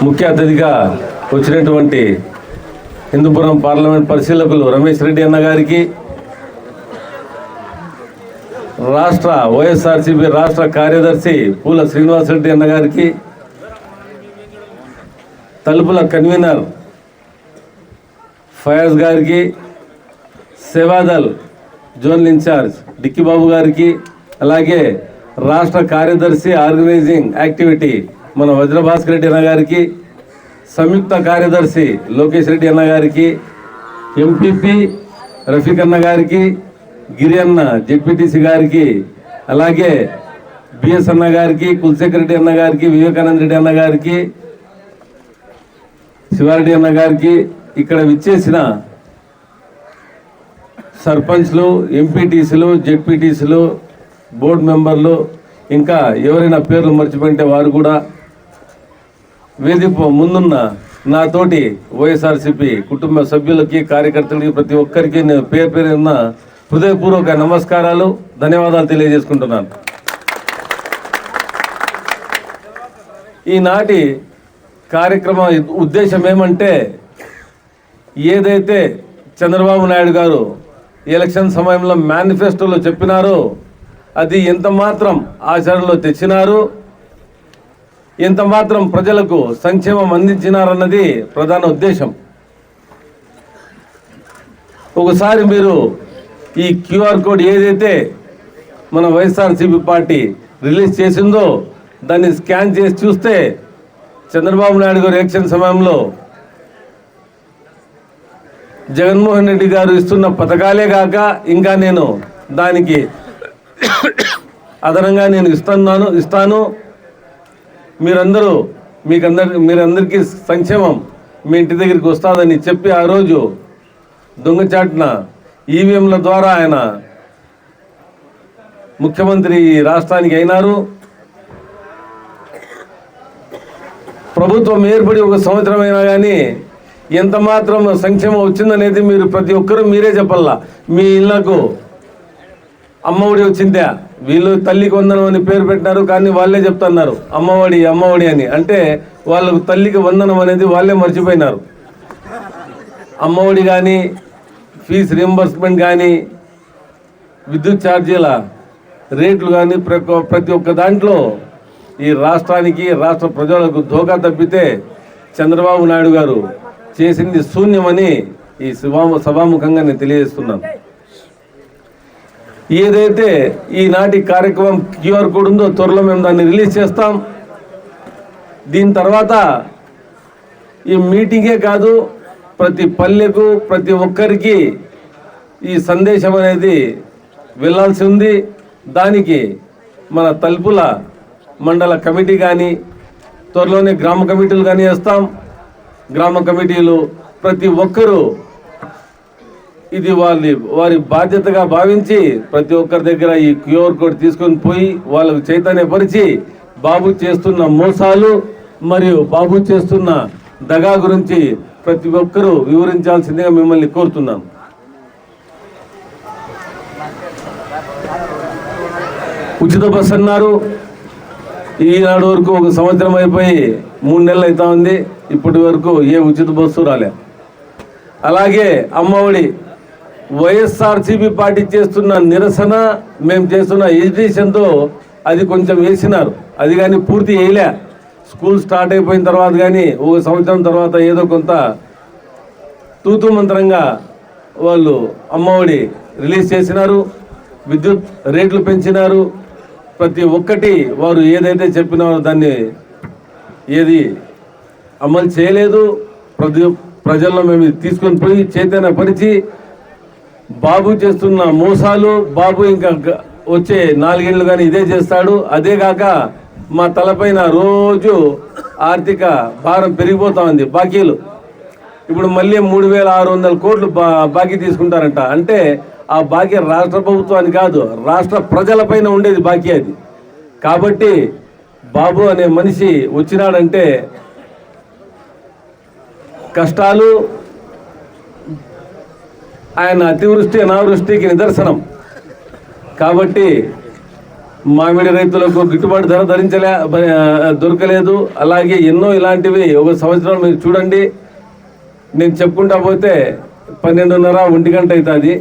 ముఖ్య అతిథిగా వచ్చినటువంటి హిందూపురం పార్లమెంట్ పరిశీలకులు రమేష్ రెడ్డి అన్న గారికి రాష్ట్ర వైఎస్ఆర్సీపీ రాష్ట్ర కార్యదర్శి పూల శ్రీనివాసరెడ్డి అన్న గారికి తలుపుల కన్వీనర్ ఫయాజ్ గారికి సేవాదల్ జోనల్ ఇన్ఛార్జ్ డిక్కిబాబు గారికి అలాగే రాష్ట్ర కార్యదర్శి ఆర్గనైజింగ్ యాక్టివిటీ మన వజ్రభాస్కర్ రెడ్డి అన్న గారికి సంయుక్త కార్యదర్శి లోకేష్ రెడ్డి అన్న గారికి ఎంపీపీ రఫీక్ అన్న గారికి గిరి అన్న జెడ్పీటీసీ గారికి అలాగే బిఎస్ అన్న గారికి కులశేఖర్ రెడ్డి అన్న గారికి వివేకానంద రెడ్డి అన్న గారికి శివారెడ్డి అన్న గారికి ఇక్కడ విచ్చేసిన సర్పంచ్లు ఎంపీటీసీలు జెడ్పీటీసీలు బోర్డు మెంబర్లు ఇంకా ఎవరైనా పేర్లు మర్చిపోయింటే వారు కూడా వేదిక ముందున్న నాతోటి వైఎస్ఆర్సీపీ కుటుంబ సభ్యులకి కార్యకర్తలకి ప్రతి ఒక్కరికి నేను పేరు పేరున్న హృదయపూర్వక నమస్కారాలు ధన్యవాదాలు తెలియజేసుకుంటున్నాను. ఈనాటి కార్యక్రమ ఉద్దేశం ఏమంటే ఏదైతే చంద్రబాబు నాయుడు గారు ఎలక్షన్ సమయంలో మేనిఫెస్టోలో చెప్పినారో అది ఎంత మాత్రం ఆచరణలో తెచ్చినారు ఎంత మాత్రం ప్రజలకు సంక్షేమం అందించినారన్నది ప్రధాన ఉద్దేశం. ఒకసారి మీరు ఈ క్యూఆర్ కోడ్ ఏదైతే మన వైఎస్ఆర్సీపీ పార్టీ రిలీజ్ చేసిందో దాన్ని స్కాన్ చేసి చూస్తే చంద్రబాబు నాయుడు గారు ఎలక్షన్ సమయంలో జగన్మోహన్ రెడ్డి గారు ఇస్తున్న పథకాలే కాక ఇంకా నేను దానికి అదనంగా నేను ఇస్తున్నాను ఇస్తాను. మీరందరూ మీకందరి మీరందరికీ సంక్షేమం మీ ఇంటి దగ్గరికి వస్తుందని చెప్పి ఆ రోజు దొంగచాటున ఈవీఎంల ద్వారా ఆయన ముఖ్యమంత్రి ఈ రాష్ట్రానికి అయినారు. ప్రభుత్వం ఏర్పడి ఒక సంవత్సరం అయినా కానీ ఎంత మాత్రం సంక్షేమం వచ్చిందనేది మీరు ప్రతి ఒక్కరూ మీరే చెప్పాలా? మీ ఇళ్ళకు అమ్మఒడి వచ్చిందా. వీళ్ళు తల్లికి వందనం అని పేరు పెట్టినారు కానీ వాళ్ళే చెప్తున్నారు అమ్మఒడి అమ్మఒడి అని. అంటే వాళ్ళకు తల్లికి వందనం అనేది వాళ్ళే మర్చిపోయినారు. అమ్మఒడి కానీ ఫీజు రియంబర్స్మెంట్ కానీ విద్యుత్ ఛార్జీల రేట్లు కానీ ప్ర- ప్రతి ఒక్క దాంట్లో ఈ రాష్ట్రానికి రాష్ట్ర ప్రజలకు ధోకా తప్పితే చంద్రబాబు నాయుడు గారు చేసింది శూన్యమని ఈ సభా సభాముఖంగా నేను తెలియజేస్తున్నాను. ఏదైతే ఈనాటి కార్యక్రమం క్యూఆర్ కోడ్ ఉందో త్వరలో మేము దాన్ని రిలీజ్ చేస్తాం. దీని తర్వాత ఈ మీటింగే కాదు ప్రతి పల్లెకు ప్రతి ఒక్కరికి ఈ సందేశం అనేది వెళ్ళాల్సి ఉంది. దానికి మన తలుపుల మండల కమిటీ కానీ త్వరలోనే గ్రామ కమిటీలు కానీ వేస్తాం. గ్రామ కమిటీలు ప్రతి ఒక్కరూ ఇది వాళ్ళ వారి బాధ్యతగా భావించి ప్రతి ఒక్కరి దగ్గర ఈ క్యూఆర్ కోడ్ తీసుకొని పోయి వాళ్ళకు చైతన్యపరిచి బాబు చేస్తున్న మోసాలు మరియు బాబు చేస్తున్న దగా గురించి ప్రతి ఒక్కరూ వివరించాల్సిందిగా మిమ్మల్ని కోరుతున్నాం ఉచిత బస్ అన్నారు. ఈనాడు వరకు ఒక సంవత్సరం అయిపోయి మూడు నెలలు అవుతా ఉంది. ఇప్పటి వరకు ఏ ఉచిత బస్సు రాలే. అలాగే అమ్మఒడి వైఎస్ఆర్సీపీ పార్టీ చేస్తున్న నిరసన మేము చేస్తున్న ఎడ్యుకేషన్తో అది కొంచెం వేసినారు. అది కానీ పూర్తి వేయలే. స్కూల్ స్టార్ట్ అయిపోయిన తర్వాత కానీ ఒక సంవత్సరం తర్వాత ఏదో కొంత తూతు మంత్రంగా వాళ్ళు అమ్మఒడి రిలీజ్ చేసినారు. విద్యుత్ రేట్లు పెంచినారు. ప్రతి ఒక్కటి వారు ఏదైతే చెప్పినారో దాన్ని ఏది అమలు చేయలేదు. ప్రతి ప్రజల్లో మేము తీసుకొని పోయి చైతన్యపరిచి బాబు చేస్తున్న మోసాలు బాబు ఇంకా వచ్చే నాలుగేళ్ళు కానీ ఇదే చేస్తాడు. అదే కాక మా తలపైన రోజు ఆర్థిక భారం పెరిగిపోతా ఉంది. బాకీలు. ఇప్పుడు మళ్ళీ మూడు వేల ఆరు వందల కోట్లు బా బాకీ తీసుకుంటారంట. అంటే ఆ బాకీ రాష్ట్ర ప్రభుత్వానికి కాదు రాష్ట్ర ప్రజలపైన ఉండేది బాకీ అది. కాబట్టి బాబు అనే మనిషి వచ్చినాడంటే కష్టాలు ఆయన అతివృష్టి అనావృష్టికి నిదర్శనం. కాబట్టి మామిడి రైతులకు గిట్టుబాటు ధర ధరించలే దొరకలేదు. అలాగే ఎన్నో ఇలాంటివి ఒక సంవత్సరం మీరు చూడండి. నేను చెప్పుకుంటా పోతే పన్నెండున్నర ఒంటి గంట అవుతుంది.